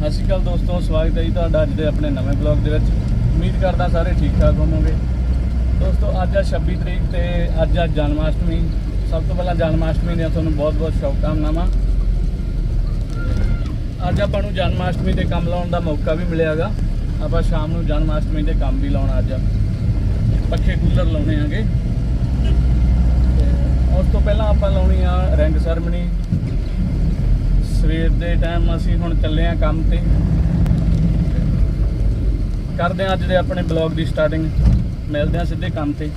ਸਤਿ ਸ਼੍ਰੀ ਅਕਾਲ ਦੋਸਤੋ, ਸਵਾਗਤ ਹੈ ਜੀ ਤੁਹਾਡਾ ਅੱਜ ਦੇ ਆਪਣੇ ਨਵੇਂ ਬਲੌਗ ਦੇ ਵਿੱਚ। ਉਮੀਦ ਕਰਦਾ ਸਾਰੇ ਠੀਕ ਠਾਕ ਹੋਵੋਗੇ। ਦੋਸਤੋ, ਅੱਜ ਆ 26 ਤਰੀਕ ਤੇ ਅੱਜ ਆ ਜਨਮਾਸ਼ਟਮੀ। ਸਭ ਤੋਂ ਪਹਿਲਾਂ ਜਨਮਾਸ਼ਟਮੀ ਦੀਆਂ ਤੁਹਾਨੂੰ ਬਹੁਤ-ਬਹੁਤ ਸ਼ੁਭਕਾਮਨਾਵਾਂ। ਅੱਜ ਆਪਾਂ ਨੂੰ ਜਨਮਾਸ਼ਟਮੀ ਦੇ ਕੰਮ ਲਾਉਣ ਦਾ ਮੌਕਾ ਵੀ ਮਿਲਿਆਗਾ। ਆਪਾਂ ਸ਼ਾਮ ਨੂੰ ਜਨਮਾਸ਼ਟਮੀ ਦੇ ਕੰਮ ਵੀ ਲਾਉਣਾ ਅੱਜ। ਪੱਖੇ ਕੂਲਰ ਲਾਉਣੇ ਆਗੇ। ਤੇ ਉਸ ਤੋਂ ਪਹਿਲਾਂ ਆਪਾਂ ਲਾਉਣੀ ਆ ਰਿੰਗ ਸੈਰਮਨੀ। ਸਵੇਰ ਦੇ ਟਾਈਮ ਅਸੀਂ ਹੁਣ ਚੱਲੇ ਆ ਕੰਮ ਤੇ। ਕਰਦੇ ਆ ਅੱਜ ਦੇ ਆਪਣੇ ਬਲੌਗ ਦੀ ਸਟਾਰਟਿੰਗ ਮਿਲਦੇ ਆ ਸਿੱਧੇ ਕੰਮ ਤੇ।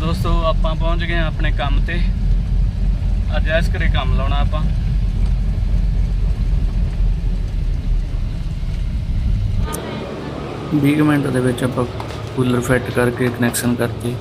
ਦੋਸਤੋ, ਆਪਾਂ ਪਹੁੰਚ ਗਏ ਆ ਆਪਣੇ ਕੰਮ ਤੇ। ਅੱਜ ਐਸ ਕਰੇ ਕੰਮ ਲਾਉਣਾ ਆਪਾਂ। ਵੀਹ ਕੁ ਮਿੰਟ ਦੇ ਵਿੱਚ ਆਪਾਂ ਕੂਲਰ ਫਿੱਟ ਕਰਕੇ ਕਨੈਕਸ਼ਨ ਕਰਤੀ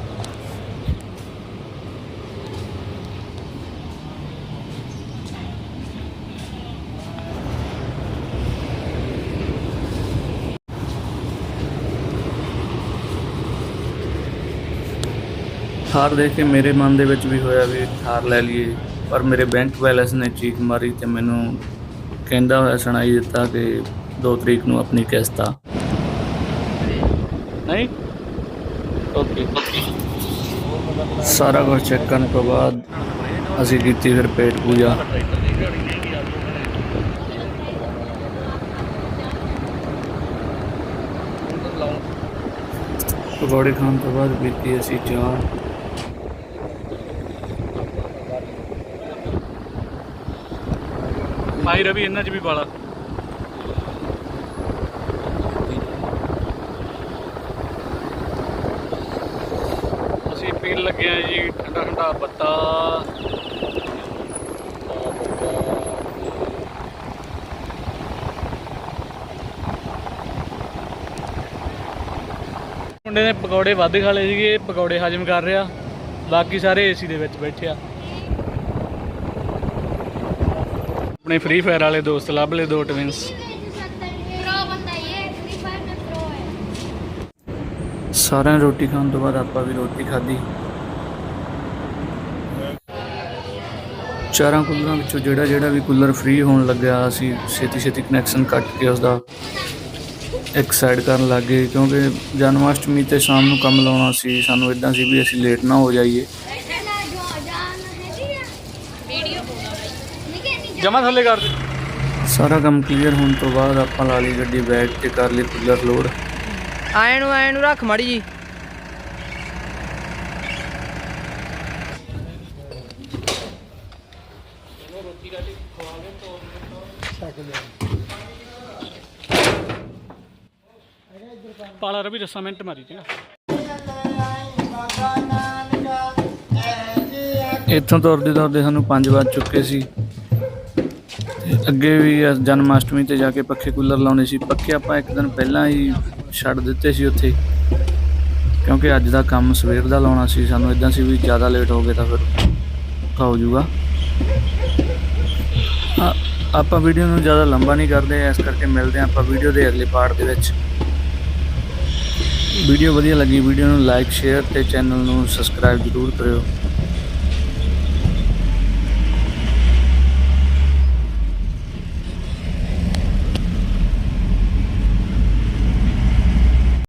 ਥਾਰ ਦੇਖ ਕੇ ਮੇਰੇ ਮਨ ਦੇ ਵਿੱਚ ਵੀ ਹੋਇਆ ਵੀ ਥਾਰ ਲੈ ਲਈਏ। ਪਰ ਮੇਰੇ ਬੈਂਕ ਬੈਲੈਂਸ ਨੇ ਚੀਕ ਮਾਰੀ ਤੇ ਮੈਨੂੰ ਕਹਿੰਦਾ ਹੋਇਆ, ਸੁਣਾਈ ਦਿੱਤਾ ਕਿ 2 ਤਰੀਕ ਨੂੰ ਆਪਣੀ ਕਿਸ਼ਤ ਆ। ਨਹੀਂ? ਓਕੇ ਸਾਰਾ ਕੁਝ ਚੈੱਕ ਕਰਨ ਤੋਂ ਬਾਅਦ ਅਸੀਂ ਕੀਤੀ ਫਿਰ ਪੇਟ ਪੂਜਾ। ਪਕੌੜੇ ਖਾਣ ਤੋਂ ਬਾਅਦ ਪੀਤੀ ਅਸੀਂ ਚਾਹ। ਭਾਈ ਰਵੀ ਇਹਨਾਂ ਚ ਵੀ ਬਾਲਾ ਅਸੀਂ ਪੀਣ ਲੱਗੇ ਆ ਜੀ ਠੰਡਾ ਠੰਡਾ ਪੱਤਾ। ਮੁੰਡੇ ਨੇ ਪਕੌੜੇ ਵੱਧ ਖਾ ਲਏ ਸੀਗੇ, ਪਕੌੜੇ ਹਜਮ ਕਰ ਰਿਹਾ। ਬਾਕੀ ਸਾਰੇ ਏਸੀ ਦੇ ਵਿੱਚ ਬੈਠੇ ਆ। ਆਪਣੇ ਫ੍ਰੀ ਫਾਇਰ ਵਾਲੇ ਦੋਸਤ, ਲੱਭ ਲੈ ਦੋ ਟਵਿੰਸ ਸਾਰਿਆਂ ਰੋਟੀ ਖਾਣ ਤੋਂ ਬਾਅਦ ਆਪਾਂ ਵੀ ਰੋਟੀ ਖਾਧੀ। ਚਾਰਾਂ ਕੂਲਰਾਂ ਵਿੱਚੋਂ ਜਿਹੜਾ ਜਿਹੜਾ ਵੀ ਕੂਲਰ ਫ੍ਰੀ ਹੋਣ ਲੱਗਿਆ, ਅਸੀਂ ਛੇਤੀ ਛੇਤੀ ਕਨੈਕਸ਼ਨ ਕੱਟ ਕੇ ਉਸ ਦਾ ਇੱਕ ਸਾਈਡ ਕਰਨ ਲੱਗੇ ਕਿਉਂਕਿ ਜਨਮਾਸ਼ਟਮੀ ਤੇ ਸ਼ਾਮ ਨੂੰ ਕੰਮ ਲਾਉਣਾ ਸੀ, ਸਾਨੂੰ ਇਦਾਂ ਸੀ ਵੀ ਅਸੀਂ ਲੇਟ ਨਾ ਹੋ ਜਾਈਏ। ਜਮਾ ਥੱਲੇ ਕਰ ਦੇ। ਸਾਰਾ ਕੰਮ ਕਲੀਅਰ ਹੋਣ ਤੋਂ ਬਾਅਦ ਆਪਾਂ ਲਾ ਲਈ ਗੱਡੀ ਬੈਕ ਤੇ ਕਰ ਲਈ ਕੂਲਰ ਲੋਡ ਆਏ ਨੂੰ ਆਏ ਨੂੰ ਰੱਖ ਮੜੀ ਜੀ। ਪਾਲਾ ਰਵੀ ਰਸਾ ਮਿੰਟ ਮਾਰੀ ਚੰਗਾ ਇੱਥੋਂ ਤੁਰਦੇ ਤੁਰਦੇ ਸਾਨੂੰ 5 ਵੱਜ ਚੁੱਕੇ ਸੀ। ਤੇ ਅੱਗੇ ਵੀ ਜਨਮ ਅਸ਼ਟਮੀ ਤੇ ਜਾ ਕੇ ਪੱਖੇ ਕੂਲਰ ਲਾਉਣੇ ਸੀ। ਪੱਖੇ ਆਪਾਂ ਇੱਕ ਦਿਨ ਪਹਿਲਾਂ ਹੀ ਛੱਡ ਦਿੱਤੇ ਸੀ ਉੱਥੇ। ਕਿਉਂਕਿ ਅੱਜ ਦਾ ਕੰਮ ਸਵੇਰ ਦਾ ਲਾਉਣਾ ਸੀ। ਸਾਨੂੰ ਇਦਾਂ ਸੀ ਵੀ ਜ਼ਿਆਦਾ ਲੇਟ ਹੋ ਗਏ ਤਾਂ ਫਿਰ ਔਖਾ ਹੋ ਜਾਊਗਾ। ਆਪਾਂ ਵੀਡੀਓ ਨੂੰ ਜ਼ਿਆਦਾ ਲੰਬਾ ਨਹੀਂ ਕਰਦੇ। ਇਸ ਕਰਕੇ ਮਿਲਦੇ ਹਾਂ ਆਪਾਂ ਵੀਡੀਓ ਦੇ ਅਗਲੇ ਪਾਰਟ ਦੇ ਵਿੱਚ। ਵੀਡੀਓ ਵਧੀਆ ਲੱਗੀ ਵੀਡੀਓ ਨੂੰ ਲਾਈਕ ਸ਼ੇਅਰ ਤੇ ਚੈਨਲ ਨੂੰ ਸਬਸਕ੍ਰਾਈਬ ਜ਼ਰੂਰ ਕਰਿਓ।